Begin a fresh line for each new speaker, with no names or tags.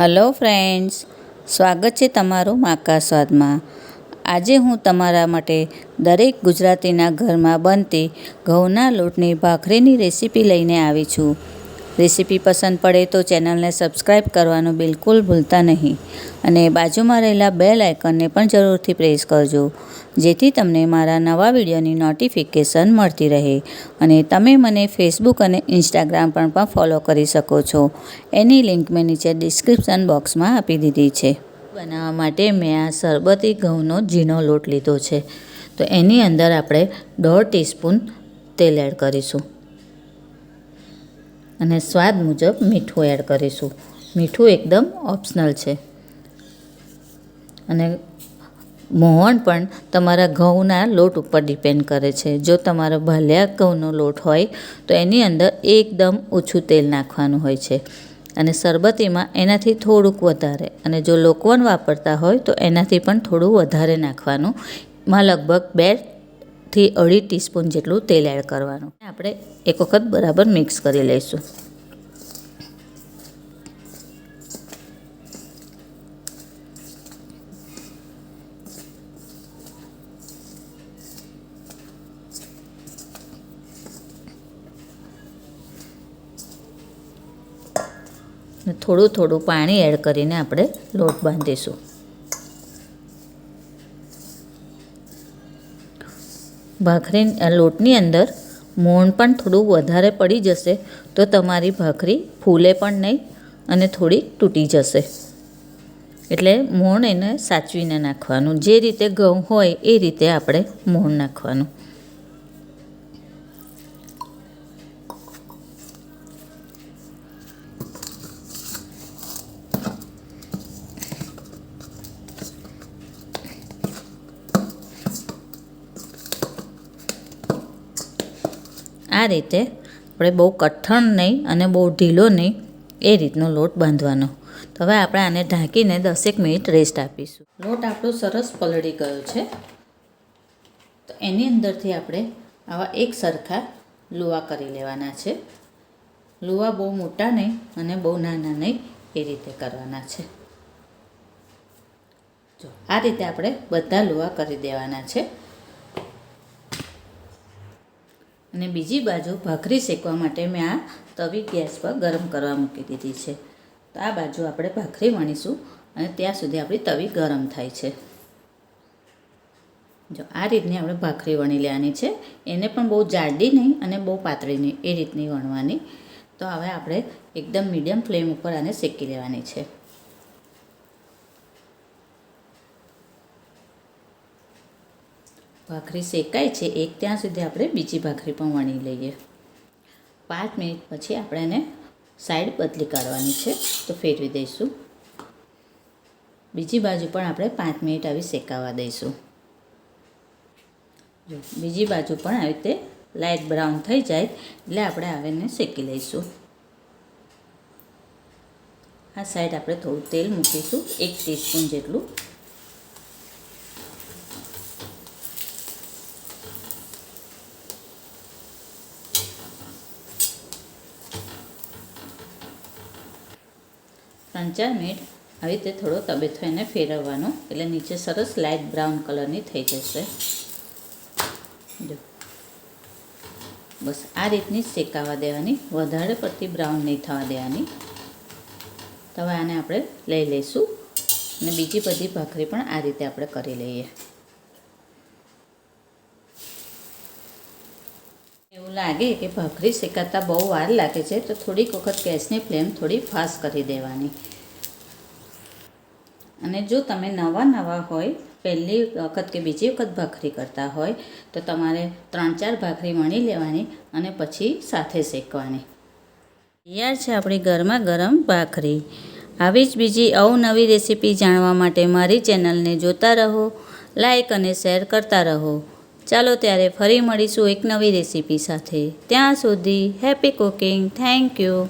Hello friends, સ્વાગત છે તમારું માકા સ્વાદમાં. આજે હું તમારા માટે દરેક ગુજરાતીના ઘરમાં બનતી ઘઉંના લોટની ભાખરીની રેસીપી લઈને આવી છું. રેસીપી પસંદ પડે તો ચેનલને સબસ્ક્રાઈબ કરવાનું બિલકુલ ભૂલતા નહીં. અને બાજુમાં રહેલા બેલ આઇકનને પણ જરૂરથી પ્રેસ કરજો, જેથી તમને મારા નવા વિડીયોની નોટિફિકેશન મળતી રહે. અને તમે મને ફેસબુક અને ઇન્સ્ટાગ્રામ પણ ફોલો કરી શકો છો. એની લિંક મેં નીચે ડિસ્ક્રિપ્શન બોક્સમાં આપી દીધી છે. બનાવવા માટે મેં આ શરબતી ઘઉંનો ઝીણો લોટ લીધો છે. તો એની અંદર આપણે દોઢ ટીસ્પૂન તેલ એડ કરીશું. અને સ્વાદ મુજબ મીઠું એડ કરીશું. મીઠું એકદમ ઓપ્શનલ છે. અને મોહન પણ તમારા ઘઉંના લોટ ઉપર ડિપેન્ડ કરે છે. જો તમારો ભાલ્યા ઘઉંનો લોટ હોય, તો એની અંદર એકદમ ઓછું તેલ નાખવાનું હોય છે. અને શરબતીમાં એનાથી થોડુંક વધારે. અને જો લોકવન વાપરતા હોય, તો એનાથી પણ થોડું વધારે નાખવાનું. માં લગભગ બે થી અઢી ટીસ્પૂન જેટલું તેલ એડ કરવાનું. આપણે એક વખત બરાબર મિક્સ કરી લઈશું. થોડું થોડું પાણી એડ કરીને આપણે લોટ બાંધીશું. ભાખરી લોટની અંદર મોણ પણ થોડું વધારે પડી જશે તો તમારી ભાખરી ફૂલે પણ નહીં અને થોડી તૂટી જશે. એટલે મોણ એને સાચવીને નાખવાનું. જે રીતે ઘઉં હોય એ રીતે આપણે મોણ નાખવાનું. આ રીતે આપણે બહુ કઠણ નહીં અને બહુ ઢીલો નહીં એ રીતનો લોટ બાંધવાનો. તો હવે આપણે આને ઢાંકીને દસેક મિનિટ રેસ્ટ આપીશું. લોટ આપણો સરસ પલળી ગયો છે. તો એની અંદરથી આપણે આવા એક સરખા લુવા કરી લેવાના છે. લુવા બહુ મોટા નહીં અને બહુ નાના નહીં એ રીતે કરવાના છે. જો, આ રીતે આપણે બધા લુવા કરી દેવાના છે. અને બીજી બાજુ ભાખરી શેકવા માટે મેં આ તવી ગેસ પર ગરમ કરવા મૂકી દીધી છે. તો આ બાજુ આપણે ભાખરી વણીશું અને ત્યાં સુધી આપણી તવી ગરમ થાય છે. જો આ રીતની આપણે ભાખરી વણી લેવાની છે. એને પણ બહુ જાડી નહીં અને બહુ પાતળી નહીં, એ રીતની વણવાની. તો હવે આપણે એકદમ મીડિયમ ફ્લેમ ઉપર આને શેકી લેવાની છે. ભાખરી શેકાય છે, એક ત્યાં સુધી આપણે બીજી ભાખરી પણ વણી લઈએ. પાંચ મિનિટ પછી આપણે એને સાઈડ બદલી કાઢવાની છે, તો ફેરવી દઈશું. બીજી બાજુ પણ આપણે પાંચ મિનિટ આવી શેકાવા દઈશું. જો, બીજી બાજુ પણ આવી રીતે લાઇટ બ્રાઉન થઈ જાય, એટલે આપણે આવીને શેકી લઈશું. આ સાઈડ આપણે થોડું તેલ મૂકીશું, એક ટીસ્પૂન જેટલું. ત્રણ ચાર મિનિટ આવી રીતે થોડો તબેથો એને ફેરવવાનો. એટલે નીચે સરસ લાઇટ બ્રાઉન કલરની થઈ જશે. જો. બસ આ રીતની શેકાવા દેવાની. વધારે પડતી બ્રાઉન નહીં થવા દેવાની. તો આને આપણે લઈ લઈશું. અને બીજી બધી ભાખરી પણ આ રીતે આપણે કરી લઈએ. લાગે કે ભાખરી શેકાતા બહુ વાર લાગે છે, તો થોડીક વખત ગેસની ફ્લેમ થોડી ફાસ્ટ કરી દેવાની. અને જો તમે નવા નવા હોય, પહેલી વખત કે બીજી વખત ભાખરી કરતા હોય, તો તમારે ત્રણ ચાર ભાખરી વણી લેવાની અને પછી સાથે શેકવાની. તૈયાર છે આપણી ગરમા ગરમ ભાખરી. આવી જ બીજી અવનવી રેસીપી જાણવા માટે મારી ચેનલને જોતા રહો લાઇક અને શેર કરતા રહો. ચાલો ત્યારે ફરી મળીશું એક નવી રેસીપી સાથે. ત્યાં સુધી હેપી કુકિંગ. Thank you.